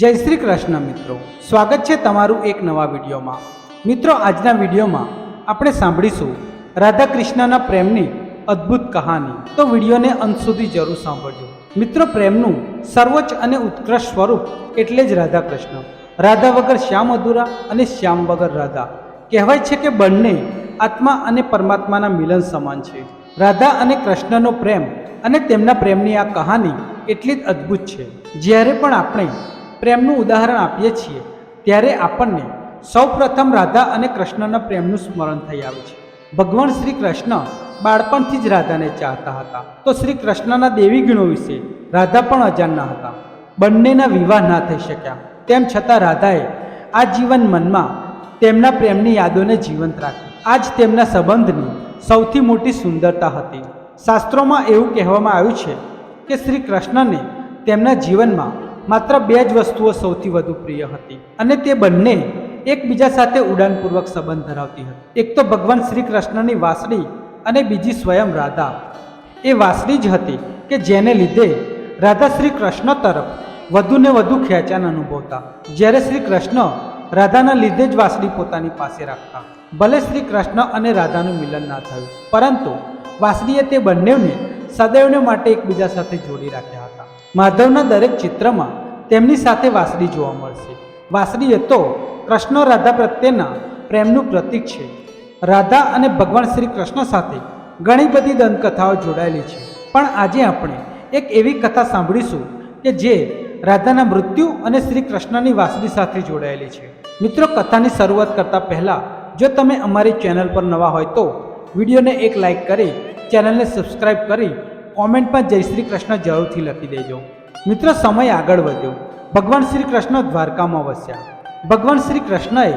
જય શ્રી કૃષ્ણ મિત્રો. સ્વાગત છે તમારું એક નવા વિડીયોમાં. મિત્રો, આજના વિડીયોમાં આપણે સાંભળીશું રાધા કૃષ્ણના પ્રેમની અદ્ભુત કહાની. તો વિડીયોને અંત સુધી જરૂર સાંભળજો. મિત્રો, પ્રેમનું સર્વોચ્ચ અને ઉત્કૃષ્ટ સ્વરૂપ એટલે જ રાધા કૃષ્ણ રાધા વગર શ્યામ અધૂરા અને શ્યામ વગર રાધા. કહેવાય છે કે બંને આત્મા અને પરમાત્માના મિલન સમાન છે. રાધા અને કૃષ્ણનો પ્રેમ અને તેમના પ્રેમની આ કહાની એટલી જ અદ્ભુત છે. જ્યારે પણ આપણે પ્રેમનું ઉદાહરણ આપીએ છીએ, ત્યારે આપણને સૌપ્રથમ રાધા અને કૃષ્ણના પ્રેમનું સ્મરણ થઈ આવે છે. ભગવાન શ્રી કૃષ્ણ બાળપણથી જ રાધાને ચાહતા હતા. તો શ્રી કૃષ્ણના દેવી ગુણો વિશે રાધા પણ અજાણના હતા. બંનેના વિવાહ ના થઈ શક્યા. તેમ છતાં રાધાએ આ જીવન મનમાં તેમના પ્રેમની યાદોને જીવંત રાખી. આ જ તેમના સંબંધની સૌથી મોટી સુંદરતા હતી. શાસ્ત્રોમાં એવું કહેવામાં આવ્યું છે કે શ્રી કૃષ્ણને તેમના જીવનમાં માત્ર બે જ વસ્તુઓ સૌથી વધુ પ્રિય હતી. અને તે બંને એકબીજા સાથે ઉડાનપૂર્વક સંબંધ ધરાવતી હતી. એક તો ભગવાન શ્રી કૃષ્ણની વાસળી અને બીજી સ્વયં રાધા. એ વાસળી જ હતી કે જેને લીધે રાધા શ્રી કૃષ્ણ તરફ વધુને વધુ ખેંચાણ અનુભવતા. જ્યારે શ્રી કૃષ્ણ રાધાના લીધે જ વાસળી પોતાની પાસે રાખતા. ભલે શ્રી કૃષ્ણ અને રાધાનું મિલન ના થયું, પરંતુ વાસળીએ તે બંનેને સદૈવને માટે એકબીજા સાથે જોડી રાખ્યા હતા. માધવના દરેક ચિત્રમાં તેમની સાથે વાસળી જોવા મળશે. વાસળી એ તો કૃષ્ણ રાધા પ્રત્યેના પ્રેમનું પ્રતીક છે. રાધા અને ભગવાન શ્રી કૃષ્ણ સાથે ઘણી બધી દંતકથાઓ જોડાયેલી છે. પણ આજે આપણે એક એવી કથા સાંભળીશું કે જે રાધાના મૃત્યુ અને શ્રી કૃષ્ણની વાસળી સાથે જોડાયેલી છે. મિત્રો, કથાની શરૂઆત કરતાં પહેલાં જો તમે અમારી ચેનલ પર નવા હોય તો વિડીયોને એક લાઈક કરી ચેનલને સબસ્ક્રાઈબ કરી કોમેન્ટમાં જય શ્રી કૃષ્ણ જરૂરથી લખી દેજો. મિત્રો, સમય આગળ વધ્યો. ભગવાન શ્રી કૃષ્ણ દ્વારકામાં વસ્યા. ભગવાન શ્રી કૃષ્ણએ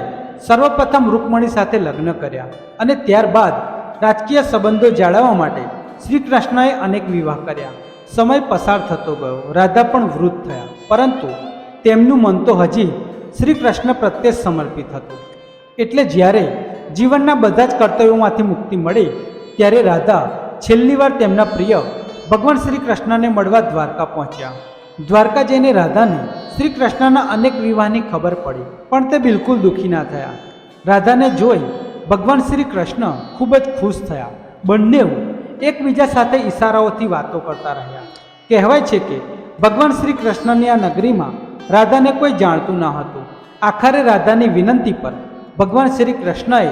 સર્વપ્રથમ રૂકમણી સાથે લગ્ન કર્યા અને ત્યારબાદ રાજકીય સંબંધો જાળવવા માટે શ્રી કૃષ્ણએ અનેક વિવાહ કર્યા. સમય પસાર થતો ગયો. રાધા પણ વૃદ્ધ થયા. પરંતુ તેમનું મન તો હજી શ્રી કૃષ્ણ પ્રત્યે સમર્પિત હતું. એટલે જ્યારે જીવનના બધા જ કર્તવ્યોમાંથી મુક્તિ મળી, ત્યારે રાધા છેલ્લી વાર તેમના પ્રિય ભગવાન શ્રી કૃષ્ણને મળવા દ્વારકા પહોંચ્યા. દ્વારકા જઈને રાધાને શ્રી કૃષ્ણના અનેક વિવાહની ખબર પડી, પણ તે બિલકુલ દુઃખી ના થયા. રાધાને જોઈ ભગવાન શ્રી કૃષ્ણ ખૂબ જ ખુશ થયા. બંને એકબીજા સાથે ઈશારાઓથી વાતો કરતા રહ્યા. કહેવાય છે કે ભગવાન શ્રી કૃષ્ણની આ નગરીમાં રાધાને કોઈ જાણતું ન હતું. આખરે રાધાની વિનંતી પર ભગવાન શ્રી કૃષ્ણએ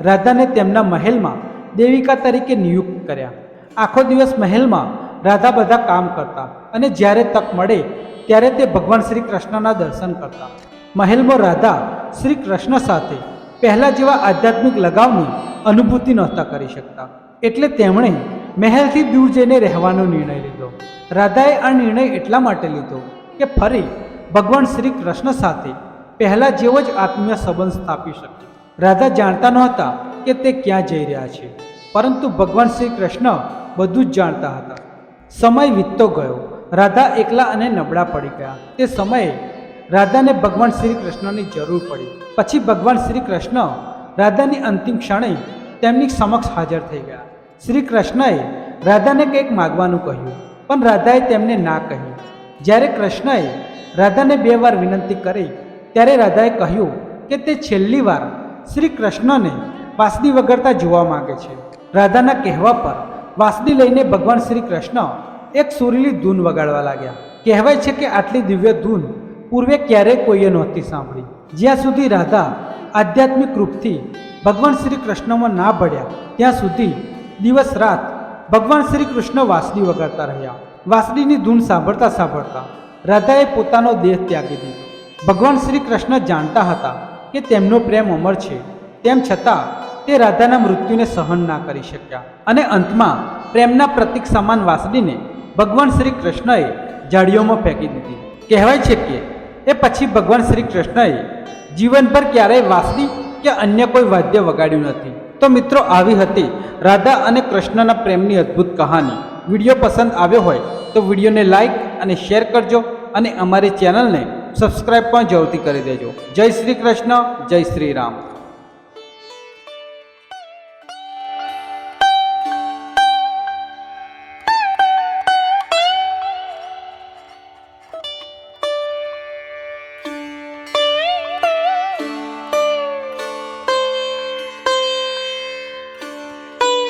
રાધાને તેમના મહેલમાં દેવિકા તરીકે નિયુક્ત કર્યા. આખો દિવસ મહેલમાં રાધા બધા કામ કરતા અને જ્યારે તક મળે ત્યારે તે ભગવાન શ્રી કૃષ્ણના દર્શન કરતા. મહેલમાં રાધા શ્રી કૃષ્ણ સાથે પહેલાં જેવા આધ્યાત્મિક લગાવની અનુભૂતિ નહોતા કરી શકતા. એટલે તેમણે મહેલથી દૂર જઈને રહેવાનો નિર્ણય લીધો. રાધાએ આ નિર્ણય એટલા માટે લીધો કે ફરી ભગવાન શ્રી કૃષ્ણ સાથે પહેલાં જેવો જ આત્મીય સંબંધ સ્થાપી શકે રાધા જાણતા નહોતા કે તે ક્યાં જઈ રહ્યા છે? પરંતુ ભગવાન શ્રી કૃષ્ણ બધું જ જાણતા હતા. સમય વીતતો ગયો. રાધા એકલા અને નબળા પડી ગયા. તે સમયે રાધાને ભગવાન શ્રી કૃષ્ણની જરૂર પડી. પછી ભગવાન શ્રી કૃષ્ણ રાધાની અંતિમ ક્ષણે તેમની સમક્ષ હાજર થઈ ગયા. શ્રી કૃષ્ણએ રાધાને કંઈક માગવાનું કહ્યું, પણ રાધાએ તેમને ના કહ્યું. જ્યારે કૃષ્ણએ રાધાને બે વાર વિનંતી કરી, ત્યારે રાધાએ કહ્યું કે તે છેલ્લી વાર શ્રી કૃષ્ણને વાસળી વગરતા જોવા માગે છે. રાધાના કહેવા પર વાસળી લઈને ભગવાન શ્રી કૃષ્ણ એક સુરીલી ધૂન વગાડવા લાગ્યા. કહેવાય છે કે આટલી દિવ્ય ધૂન પૂર્વે ક્યારેય કોઈએ નહોતી સાંભળી. જ્યાં સુધી રાધા આધ્યાત્મિક રૂપથી ભગવાન શ્રી કૃષ્ણમાં ના ભળ્યા ત્યાં સુધી દિવસ રાત ભગવાન શ્રી કૃષ્ણ વાસળી વગાડતા રહ્યા. વાસળીની ધૂન સાંભળતા સાંભળતા રાધાએ પોતાનો દેહ ત્યાગી દીધો. ભગવાન શ્રી કૃષ્ણ જાણતા હતા કે તેમનો પ્રેમ અમર છે. તેમ છતાં તે રાધાના મૃત્યુને સહન ના કરી શક્યા. અને અંતમાં પ્રેમના પ્રતિક સમાન વાસડીને ભગવાન શ્રી કૃષ્ણએ જાળીઓમાં ફેંકી દીધી. કહેવાય છે કે એ પછી ભગવાન શ્રી કૃષ્ણએ જીવનભર ક્યારેય વાસડી કે અન્ય કોઈ વાદ્ય વગાડ્યું નથી. તો મિત્રો, આવી હતી રાધા અને કૃષ્ણના પ્રેમની અદ્ભુત કહાની. વીડિયો પસંદ આવ્યો હોય તો વિડીયોને લાઇક અને શેર કરજો અને અમારી ચેનલને સબસ્ક્રાઈબ પણ જરૂરથી કરી દેજો. જય શ્રી કૃષ્ણ, જય શ્રી રામ.